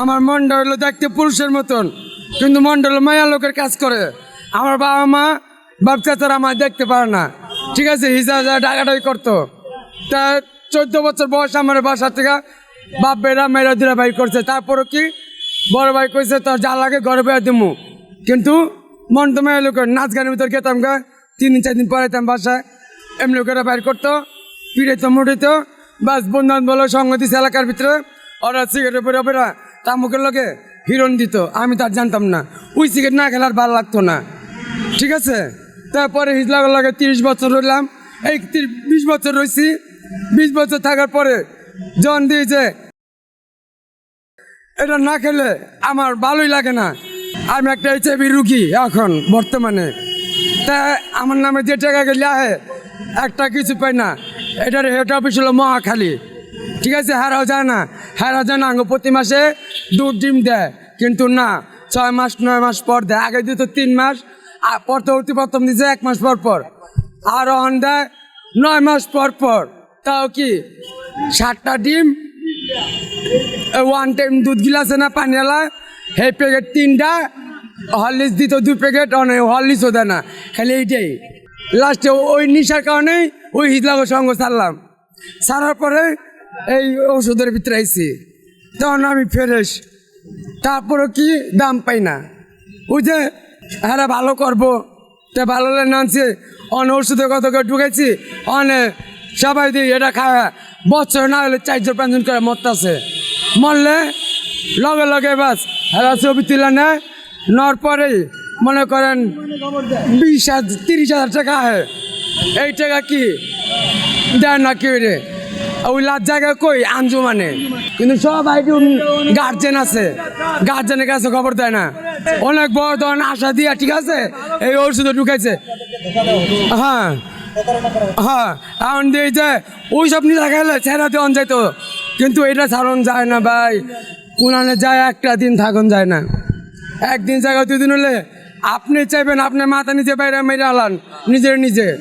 আমার মনটা হলো দেখতে পুরুষের মতন, কিন্তু মনটা হলো মায়া লোকের কাজ করে। আমার বাবা মা, বাপ চাচারা আমার দেখতে পারে না। ঠিক আছে হিসাব ডাকাডাকি করতো। তা চোদ্দ বছর বয়স আমার বাসা থেকে বাপ বেড়া মেয়েরা দুরা ভাই করছে। তারপরও কি? বড় ভাই কইছে, তোর যা লাগে ঘরে বেড়া দিমু। কিন্তু মন তো মেয়ে লোকের, নাচ গানের ভিতর গেতাম গা। তিন চার দিন পরে পড়াইতাম বাসায় এমনি লোকেরা বাইর করতো, পিড়াইতো, মুড়িতো। বাস বন্ধন বলো, সঙ্গ দিছে এলাকার ভিতরে। ওরা সিগারেট পরে বেড়া তামুকের লোকে হিরণ দিত, আমি তার জানতাম না। ওই সিগারেট না খেলার ভালো লাগতো না। ঠিক আছে? তারপরে হিজলাগের লাগে তিরিশ বছর রইলাম। এই বিশ বছর রয়েছি বিশ বছর থাকার পরে জন দিয়েছে এটা না খেলে আমার ভালোই লাগে না। আমি একটা এইচ এইচআইভি রুগী এখন বর্তমানে। তা আমার নামে যে টাকা গেলে একটা কিছু পাই না। এটার হেড অফিস হলো মহাখালী। ঠিক আছে হারাও যায় না। হারাও যায় না, আঙ্গ প্রতি মাসে দুধ, ডিম দেয়। কিন্তু না, ছয় মাস, নয় মাস পর দেয়। আগে দিত তিন মাস, আর পরবর্তী প্রথম দিছে এক মাস পর পর। আর অন দেয় নয় মাস পর পর। তাও কি? ষাটটা ডিম ওয়ান টাইম দুধ গিলাসে না পানিয়ালা সেই প্যাকেট তিনটা, হরলিক্স দিত দু প্যাকেট অনেক হরলিক্সও দেয় না। খালি এইটাই। লাস্টে ওই নিশার কারণে ওই হিজলাগো সঙ্গ ছাড়লাম। ছাড়ার পরে এই ওষুধের ভিতরে আইছি। তখন আমি ফ্রেশ। তারপরে কি দাম পাই না। ওই যে হ্যাঁ ভালো করব। তা ভালো নানছে অনেক ওষুধে কত করে ঢুকেছি অনেক সবাই দিয়ে এটা খায় বছর না হলে চারজন পাঁচজন করে মরতেছে মরলে লগে লগে বাস হ্যাঁ ছবি তুলে নেয়। নেওয়ার পরেই মনে করেন বিশ হাজার, তিরিশ হাজার টাকা হয়। এই টাকা কি? দেয় না কেউ রে? ওই লাজ জায়গা কই? আঞ্জুমানে। কিন্তু সব আইডি গার্জেন আছে। গার্জেনের কাছে খবর দেয় না। অনেক বড় ধরনের আশা দিয়া, ঠিক আছে? এই ওষুধে ঢুকাইছে। হ্যাঁ। হ্যাঁ। এখন দিয়ে যে ওই সব নিয়ে লাগাইলে ছেড়া দেওয়ান যাইতো। কিন্তু এটা ছাড়ন যায় না ভাই। কোনানে যায়, একটা দিন থাকুন যায় না। একদিন জায়গা দুদিন হলে আপনি চাইবেন আপনার মাথা নিচে বাইরে মেরে আলান। নিজের নিজে।